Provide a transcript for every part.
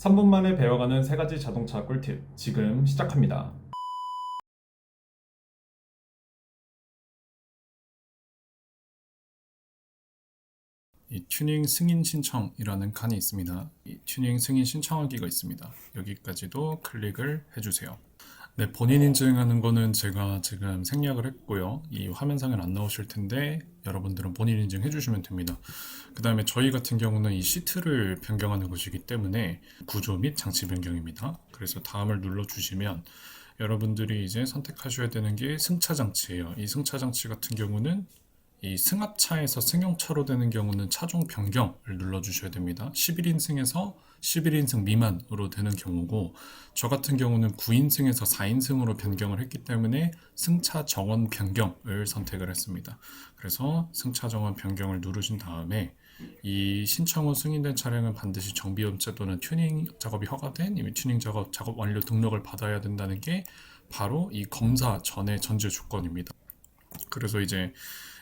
3분 만에 배워가는 세 가지 자동차 꿀팁 지금 시작합니다. 이 튜닝 승인 신청이라는 칸이 있습니다. 이 튜닝 승인 신청하기가 있습니다. 여기까지도 클릭을 해주세요. 네, 본인 인증하는 거는 제가 지금 생략을 했고요. 이 화면상에 안 나오실 텐데 여러분들은 본인 인증 해주시면 됩니다. 그 다음에 저희 같은 경우는 이 시트를 변경하는 것이기 때문에 구조 및 장치 변경입니다. 그래서 다음을 눌러주시면 여러분들이 이제 선택하셔야 되는 게 승차 장치예요. 이 승차 장치 같은 경우는 이 승합차에서 승용차로 되는 경우는 차종 변경을 눌러주셔야 됩니다. 11인승에서 11인승 미만으로 되는 경우고 저 같은 경우는 9인승에서 4인승으로 변경을 했기 때문에 승차 정원 변경을 선택을 했습니다. 그래서 승차 정원 변경을 누르신 다음에 이 신청 후 승인된 차량은 반드시 정비업체 또는 튜닝 작업이 허가된 이미 튜닝 작업 작업 완료 등록을 받아야 된다는 게 바로 이 검사 전의 전제 조건입니다. 그래서 이제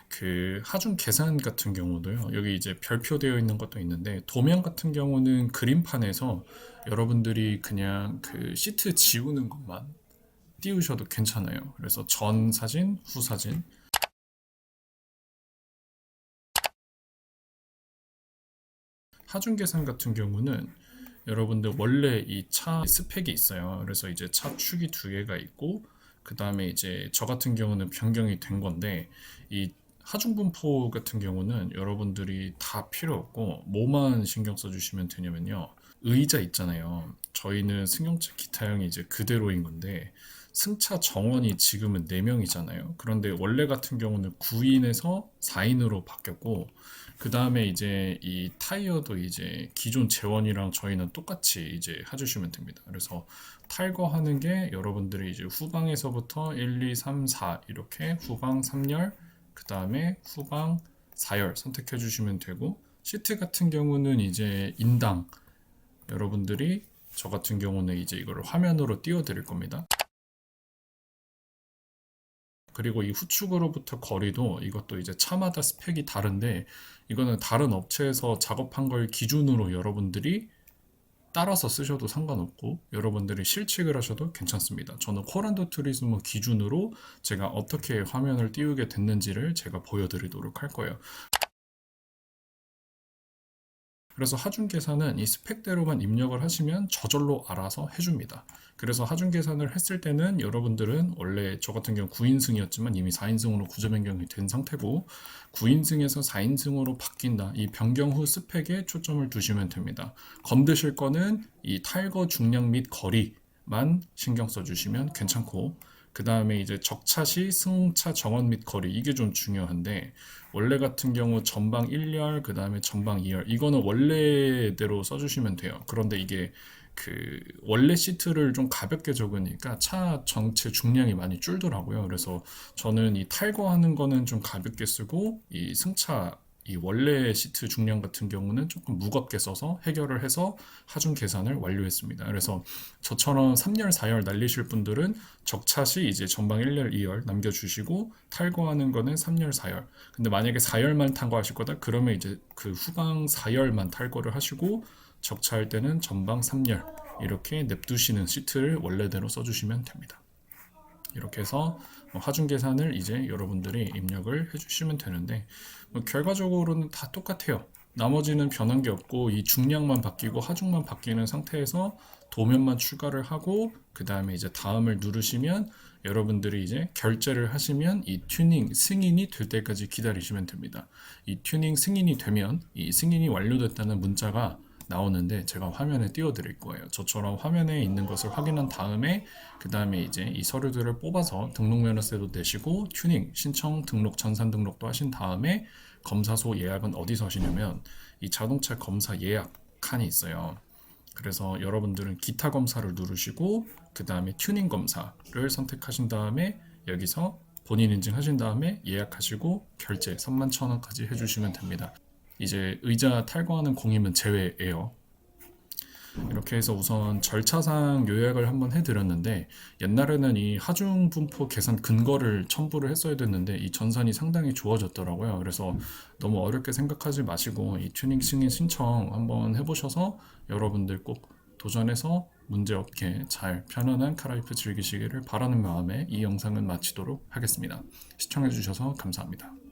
그 하중 계산 같은 경우도요. 여기 이제 별표 되어 있는 것도 있는데 도면 같은 경우는 그림판에서 여러분들이 그냥 그 시트 지우는 것만 띄우셔도 괜찮아요. 그래서 전 사진, 후 사진 하중 계산 같은 경우는 여러분들 원래 이 차 스펙이 있어요. 그래서 이제 차 축이 두 개가 있고 그 다음에 이제 저 같은 경우는 변경이 된 건데 이 하중 분포 같은 경우는 여러분들이 다 필요 없고 뭐만 신경 써주시면 되냐면요. 의자 있잖아요. 저희는 승용차 기타형이 이제 그대로인 건데 승차 정원이 지금은 4명이잖아요. 그런데 원래 같은 경우는 9인에서 4인으로 바뀌었고 그 다음에 이제 이 타이어도 이제 기존 재원이랑 저희는 똑같이 이제 해주시면 됩니다. 그래서 탈거하는 게 여러분들이 이제 후방에서부터 1, 2, 3, 4 이렇게 후방 3열 그 다음에 후방 4열 선택해 주시면 되고 시트 같은 경우는 이제 인당 여러분들이 저 같은 경우는 이제 이거를 화면으로 띄워 드릴 겁니다. 그리고 이 후축으로부터 거리도 이것도 이제 차마다 스펙이 다른데 이거는 다른 업체에서 작업한 걸 기준으로 여러분들이 따라서 쓰셔도 상관없고 여러분들이 실측을 하셔도 괜찮습니다. 저는 코란도 투리스모 기준으로 제가 어떻게 화면을 띄우게 됐는지를 제가 보여드리도록 할 거예요. 그래서 하중 계산은 이 스펙대로만 입력을 하시면 저절로 알아서 해줍니다. 그래서 하중 계산을 했을 때는 여러분들은 원래 저 같은 경우 9인승이었지만 이미 4인승으로 구조 변경이 된 상태고 9인승에서 4인승으로 바뀐다. 이 변경 후 스펙에 초점을 두시면 됩니다. 건드실 거는 이 탈거 중량 및 거리만 신경 써주시면 괜찮고 그 다음에 이제 적차 시 승차 정원 및 거리 이게 좀 중요한데 원래 같은 경우 전방 1열 그 다음에 전방 2열 이거는 원래대로 써주시면 돼요. 그런데 이게 그 원래 시트를 좀 가볍게 적으니까 차 전체 중량이 많이 줄더라고요. 그래서 저는 이 탈거하는 거는 좀 가볍게 쓰고 이 승차 이 원래 시트 중량 같은 경우는 조금 무겁게 써서 해결을 해서 하중 계산을 완료했습니다. 그래서 저처럼 3열, 4열 날리실 분들은 적차시 이제 전방 1열, 2열 남겨주시고 탈거하는 거는 3열, 4열. 근데 만약에 4열만 탄거하실 거다 그러면 이제 그 후방 4열만 탈거를 하시고 적차할 때는 전방 3열 이렇게 냅두시는 시트를 원래대로 써주시면 됩니다. 이렇게 해서 뭐 하중 계산을 이제 여러분들이 입력을 해주시면 되는데 뭐 결과적으로는 다 똑같아요. 나머지는 변한 게 없고 이 중량만 바뀌고 하중만 바뀌는 상태에서 도면만 추가를 하고 그 다음에 이제 다음을 누르시면 여러분들이 이제 결제를 하시면 이 튜닝 승인이 될 때까지 기다리시면 됩니다. 이 튜닝 승인이 되면 이 승인이 완료됐다는 문자가 나오는데 제가 화면에 띄워 드릴 거예요. 저처럼 화면에 있는 것을 확인한 다음에 그 다음에 이제 이 서류들을 뽑아서 등록면허세도 내시고 튜닝 신청 등록 전산 등록도 하신 다음에 검사소 예약은 어디서 하시냐면 이 자동차 검사 예약 칸이 있어요. 그래서 여러분들은 기타 검사를 누르시고 그 다음에 튜닝 검사를 선택하신 다음에 여기서 본인 인증하신 다음에 예약하시고 결제 3만 천 원까지 해주시면 됩니다. 이제 의자 탈거하는 공임은 제외예요. 이렇게 해서 우선 절차상 요약을 한번 해드렸는데 옛날에는 이 하중 분포 계산 근거를 첨부를 했어야 됐는데 이 전산이 상당히 좋아졌더라고요. 그래서 너무 어렵게 생각하지 마시고 이 튜닝 승인 신청 한번 해보셔서 여러분들 꼭 도전해서 문제 없게 잘 편안한 카라이프 즐기시기를 바라는 마음에 이 영상은 마치도록 하겠습니다. 시청해주셔서 감사합니다.